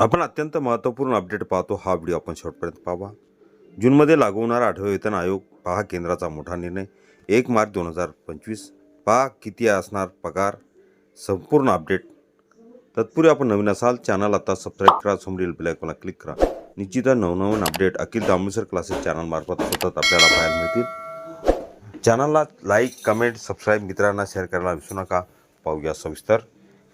आपण अत्यंत महत्त्वपूर्ण अपडेट पाहतो. हा व्हिडिओ आपण शेवटपर्यंत पाहावा. जूनमध्ये लागू होणारा आठवे वेतन आयोग पहा केंद्राचा मोठा निर्णय. एक मार्च दोन हजार पंचवीस. पहा किती असणार पगार. संपूर्ण अपडेट. तत्पूर्वी आपण नवीन असाल चॅनल आता सबस्क्राईब करा समोरील बेलायकॉनला क्लिक करा. निश्चितच नवनवीन अपडेट अखिल दामोसर क्लासेस चॅनलमार्फत सतत आपल्याला पाहायला मिळतील. चॅनलला लाईक कमेंट सबस्क्राईब मित्रांना शेअर करायला विसरू नका. पाहूया सविस्तर.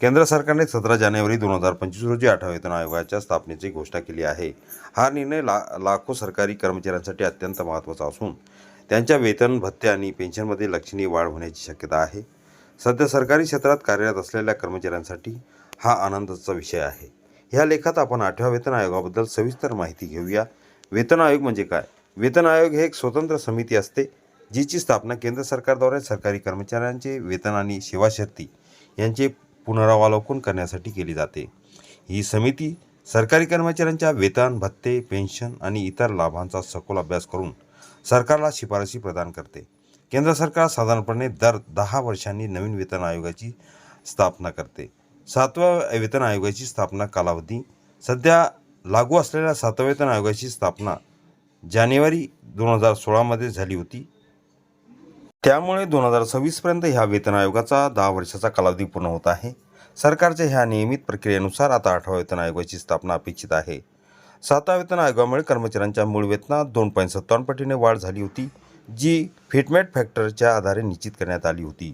केंद्र सरकारने सतरा जानेवारी दोन हजार पंचवीस रोजी आठव्या वेतन आयोगाच्या स्थापनेची घोषणा केली आहे. हा निर्णय ला लाखो सरकारी कर्मचाऱ्यांसाठी अत्यंत महत्त्वाचा असून त्यांच्या वेतन भत्ते आणि पेन्शनमध्ये लक्षणीय वाढ होण्याची शक्यता आहे. सध्या सरकारी क्षेत्रात कार्यरत असलेल्या कर्मचाऱ्यांसाठी हा आनंदाचा विषय आहे. ह्या लेखात आपण आठव्या वेतन आयोगाबद्दल सविस्तर माहिती घेऊया. वेतन आयोग म्हणजे काय? वेतन आयोग हे एक स्वतंत्र समिती असते जिची स्थापना केंद्र सरकारद्वारे सरकारी कर्मचाऱ्यांचे वेतन आणि सेवाशक्ती यांचे पुनरावलोकन करण्यासाठी केली जाते. ही समिती सरकारी कर्मचाऱ्यांच्या वेतन भत्ते पेन्शन आणि इतर लाभांचा सखोल अभ्यास करून सरकारला शिफारसी प्रदान करते. केंद्र सरकार साधारणपणे दर दहा वर्षांनी नवीन वेतन आयोगाची स्थापना करते. सातव्या वेतन आयोगाची स्थापना कालावधी सध्या लागू असलेल्या सातव्या वेतन आयोगाची स्थापना जानेवारी दोन हजार सोळामध्ये झाली होती. त्यामुळे दोन हजार सव्वीसपर्यंत ह्या वेतन आयोगाचा दहा वर्षाचा कालावधी पूर्ण होत आहे. सरकारच्या ह्या नियमित प्रक्रियेनुसार आता आठव्या वेतन आयोगाची स्थापना अपेक्षित आहे. सातव्या वेतन आयोगामुळे कर्मचाऱ्यांच्या मूळ वेतनात दोन पॉईंट सत्तावन्न पटीने वाढ झाली होती जी फिटमॅट फॅक्टरच्या आधारे निश्चित करण्यात आली होती.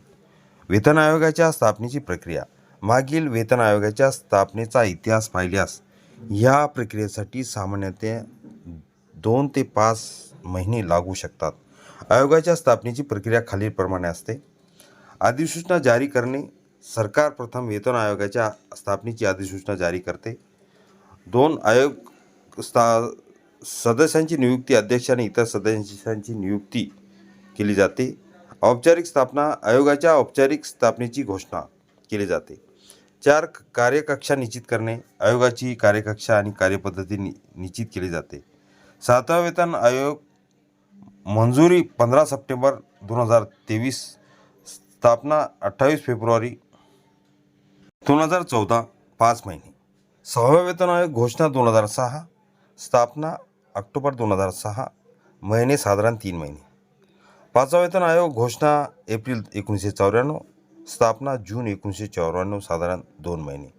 वेतन आयोगाच्या स्थापनेची प्रक्रिया मागील वेतन आयोगाच्या स्थापनेचा इतिहास पाहिल्यास या प्रक्रियेसाठी सामान्यतः दोन ते पाच महिने लागू शकतात. आयोगाच्या स्थापनेची प्रक्रिया खालीलप्रमाणे असते. अधिसूचना जारी करणे सरकार प्रथम वेतन आयोगाच्या स्थापनेची अधिसूचना जारी करते. दोन आयोग स्था सदस्यांची नियुक्ती अध्यक्ष आणि इतर सदस्यांची नियुक्ती केली जाते. औपचारिक स्थापना आयोगाच्या औपचारिक स्थापनेची घोषणा केली जाते. चार कार्यकक्षा निश्चित करणे आयोगाची कार्यकक्षा आणि कार्यपद्धती नि निश्चित केली जाते. सातवा वेतन आयोग मंजुरी पंधरा सप्टेंबर दोन हजार तेवीस स्थापना अठ्ठावीस फेब्रुवारी दोन हजार चौदा पाच महिने. सहाव्या वेतन आयोग घोषणा दोन हजार सहा स्थापना ऑक्टोबर दोन हजार सहा महिने साधारण तीन महिने. पाचवा वेतन आयोग घोषणा एप्रिल एकोणीसशे चौऱ्याण्णव स्थापना जून एकोणीसशे चौऱ्याण्णव साधारण दोन महिने.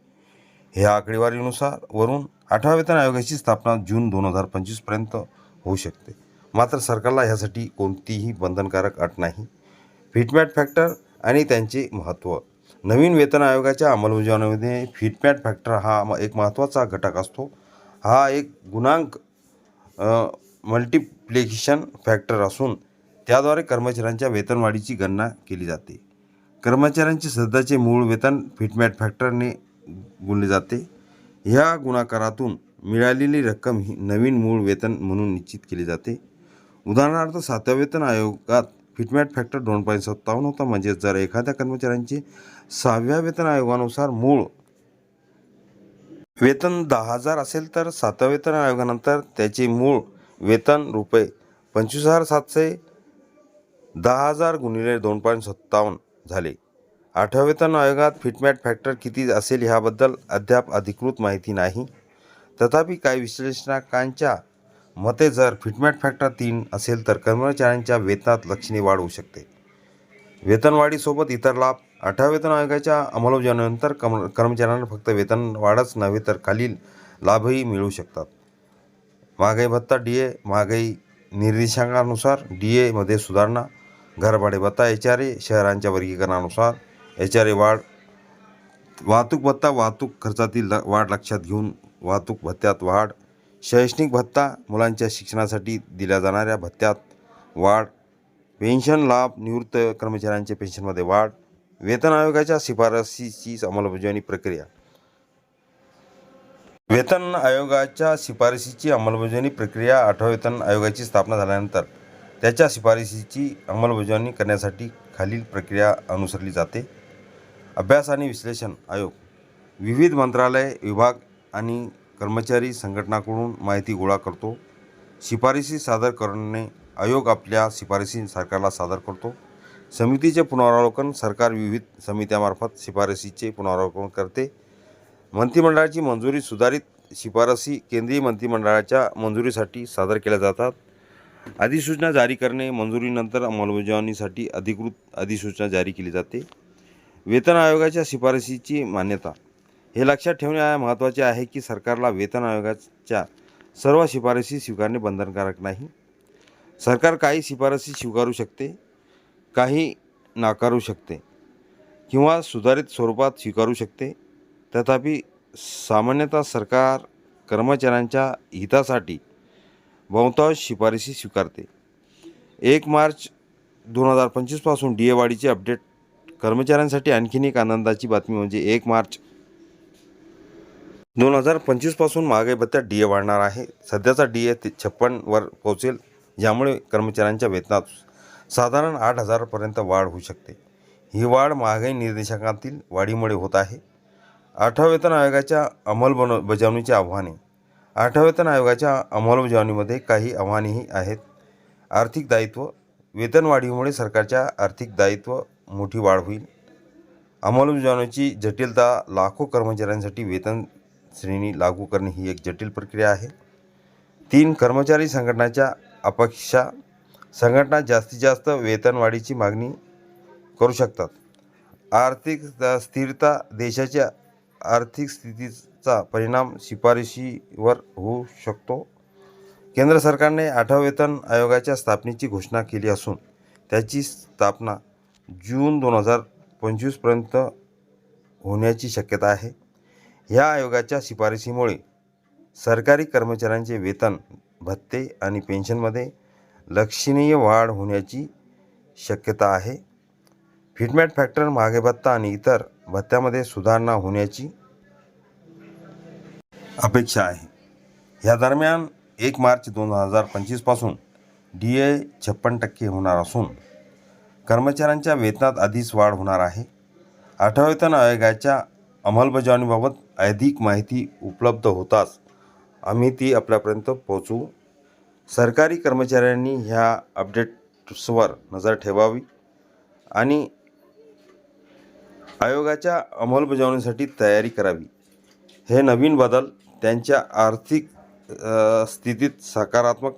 ह्या आकडेवारीनुसार वरून आठव्या वेतन आयोगाची स्थापना जून दोन हजार पंचवीसपर्यंत होऊ शकते. मात्र सरकारला ह्यासाठी कोणतीही बंधनकारक अट नाही. फिटमॅट फॅक्टर आणि त्यांचे महत्त्व. नवीन वेतन आयोगाच्या अंमलबजावणीमध्ये फिटमॅट फॅक्टर हा एक महत्त्वाचा घटक असतो. हा एक गुणांक मल्टिप्लिकेशन फॅक्टर असून त्याद्वारे कर्मचाऱ्यांच्या वेतनवाढीची गणना केली जाते. कर्मचाऱ्यांचे सध्याचे मूळ वेतन फिटमॅट फॅक्टरने गुणले जाते. ह्या गुणाकारातून मिळालेली रक्कम ही नवीन मूळ वेतन म्हणून निश्चित केली जाते. उदाहरणार्थ सातव्या वेतन आयोगात फिटमॅट फॅक्टर दोन पॉईंट सत्तावन्न होता. म्हणजे जर एखाद्या कर्मचाऱ्यांची सहाव्या वेतन आयोगानुसार मूळ वेतन दहा हजार असेल तर सातव्या वेतन आयोगानंतर त्याचे मूळ वेतन रुपये पंचवीस हजार सातशे दहा हजार गुणिले दोन पॉईंट सत्तावन्न झाले. आठव्या वेतन आयोगात फिटमॅट फॅक्टर किती असेल ह्याबद्दल अद्याप अधिकृत माहिती नाही. तथापि काही विश्लेषकांच्या मते जर फिटमॅट फॅक्टर तीन असेल तर कर्मचाऱ्यांच्या वेतनात लक्षणीय वाढ होऊ शकते. वेतनवाढीसोबत इतर लाभ. आठव्या वेतन आयोगाच्या अंमलबजावणीनंतर कम कर्मचाऱ्यांना फक्त वेतन वाढच नव्हे तर खालील लाभही मिळू शकतात. महागाई भत्ता डी ए महागाई निर्देशांकानुसार डी एमध्ये सुधारणा. घरभाडे भत्ता एच आर ए शहरांच्या वर्गीकरणानुसार एच आर ए वाढ. वाहतूक भत्ता वाहतूक खर्चातील ल- वाढ लक्षात घेऊन वाहतूक भत्त्यात वाढ. शैक्षणिक भत्ता मुलांच्या शिक्षणासाठी दिल्या जाणाऱ्या भत्त्यात वाढ पेन्शन लाभ निवृत्त कर्मचाऱ्यांच्या पेन्शनमध्ये वाढ वेतन आयोगाच्या शिफारसीची अंमलबजावणी प्रक्रिया. वेतन आयोगाच्या शिफारसीची अंमलबजावणी प्रक्रिया आठव्या वेतन आयोगाची स्थापना झाल्यानंतर त्याच्या शिफारसीची अंमलबजावणी करण्यासाठी खालील प्रक्रिया अनुसरली जाते. अभ्यास आणि विश्लेषण आयोग विविध मंत्रालय विभाग आणि कर्मचारी संघटनाकडून माहिती गोळा करतो. शिफारसी सादर करणे आयोग आपल्या शिफारसी सरकारला सादर करतो. समितीचे पुनरावलोकन सरकार विविध समित्यामार्फत शिफारसीचे पुनरावलोकन करते. मंत्रिमंडळाची मंजुरी सुधारित शिफारसी केंद्रीय मंत्रिमंडळाच्या मंजुरीसाठी सादर केल्या जातात. अधिसूचना जारी करणे मंजुरीनंतर अंमलबजावणीसाठी अधिकृत अधिसूचना जारी केली जाते. वेतन आयोगाच्या शिफारसीची मान्यता हे लक्षात ठेवणे महत्त्वाचे आहे की सरकारला वेतन आयोगाच्या सर्व शिफारसी स्वीकारणे बंधनकारक नाही. सरकार काही शिफारसी स्वीकारू शकते काही नाकारू शकते किंवा सुधारित स्वरूपात स्वीकारू शकते. तथापि सामान्यतः सरकार कर्मचाऱ्यांच्या हितासाठी बहुतांश शिफारसी स्वीकारते. एक मार्च दोन हजार पंचवीसपासून डी ए वाढीचे अपडेट. कर्मचाऱ्यांसाठी आणखीन एक आनंदाची बातमी म्हणजे एक मार्च दोन हजार पंचवीसपासून महागाई भत्त्यात डी ए वाढणार आहे. सध्याचा डी ए छप्पनवर पोहोचेल ज्यामुळे कर्मचाऱ्यांच्या वेतनात साधारण आठ हजारपर्यंत वाढ होऊ शकते. ही वाढ महागाई निर्देशांकातील वाढीमुळे होत आहे. आठव्या वेतन आयोगाच्या अंमलबजावणीची आव्हाने. आठव्या वेतन आयोगाच्या अंमलबजावणीमध्ये काही आव्हानेही आहेत. आर्थिक दायित्व. वेतनवाढीमुळे सरकारच्या आर्थिक दायित्व मोठी वाढ होईल. अंमलबजावणीची जटिलता लाखो कर्मचाऱ्यांसाठी वेतन श्रेणी लागू करणे ही एक जटिल प्रक्रिया आहे. तीन कर्मचारी संघटनाच्या अपेक्षा संघटना जास्तीत जास्त वेतनवाढीची मागणी करू शकतात. आर्थिक स्थिरता देशाच्या आर्थिक स्थितीचा परिणाम शिफारशीवर होऊ शकतो. केंद्र सरकारने आठव्या वेतन आयोगाच्या स्थापनेची घोषणा केली असून त्याची स्थापना जून दोन हजार पंचवीसपर्यंत होण्याची शक्यता आहे. ह्या आयोगाच्या शिफारशीमुळे सरकारी कर्मचाऱ्यांचे वेतन भत्ते आणि पेन्शनमध्ये लक्षणीय वाढ होण्याची शक्यता आहे. फिटमॅट फॅक्टर मागे भत्ता आणि इतर भत्त्यामध्ये सुधारणा होण्याची अपेक्षा आहे. या दरम्यान एक मार्च दोन हजार पंचवीसपासून डी ए छप्पन टक्के होणार असून कर्मचाऱ्यांच्या वेतनात आधीच वाढ होणार आहे. आठवेतन आयोगाच्या अंमलबजावणीबाबत अधिक माहिती उपलब्ध होताच आम्ही ती आपल्यापर्यंत पोहोचवू. सरकारी कर्मचाऱ्यांनी ह्या अपडेट्सवर नजर ठेवावी आणि आयोगाच्या अंमलबजावणीसाठी तयारी करावी. हे नवीन बदल त्यांच्या आर्थिक स्थितीत सकारात्मक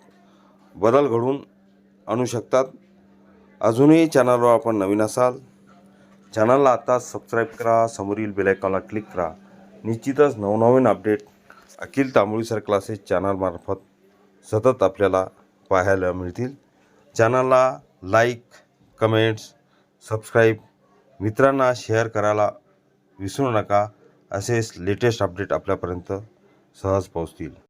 बदल घडवून आणू शकतात. अजूनही चॅनलवर आपण नवीन असाल चॅनलला आता सबस्क्राईब करा समोरील बेलायकॉनला क्लिक करा. निश्चितच नवनवीन update Akhil Tamboli sir classes चॅनलमार्फत सतत आपल्याला पाहायला मिळतील. चॅनलला लाईक कमेंट्स सबस्क्राईब मित्रांना शेअर करायला विसरू नका. असेच लेटेस्ट अपडेट आपल्यापर्यंत सहज पोहोचतील.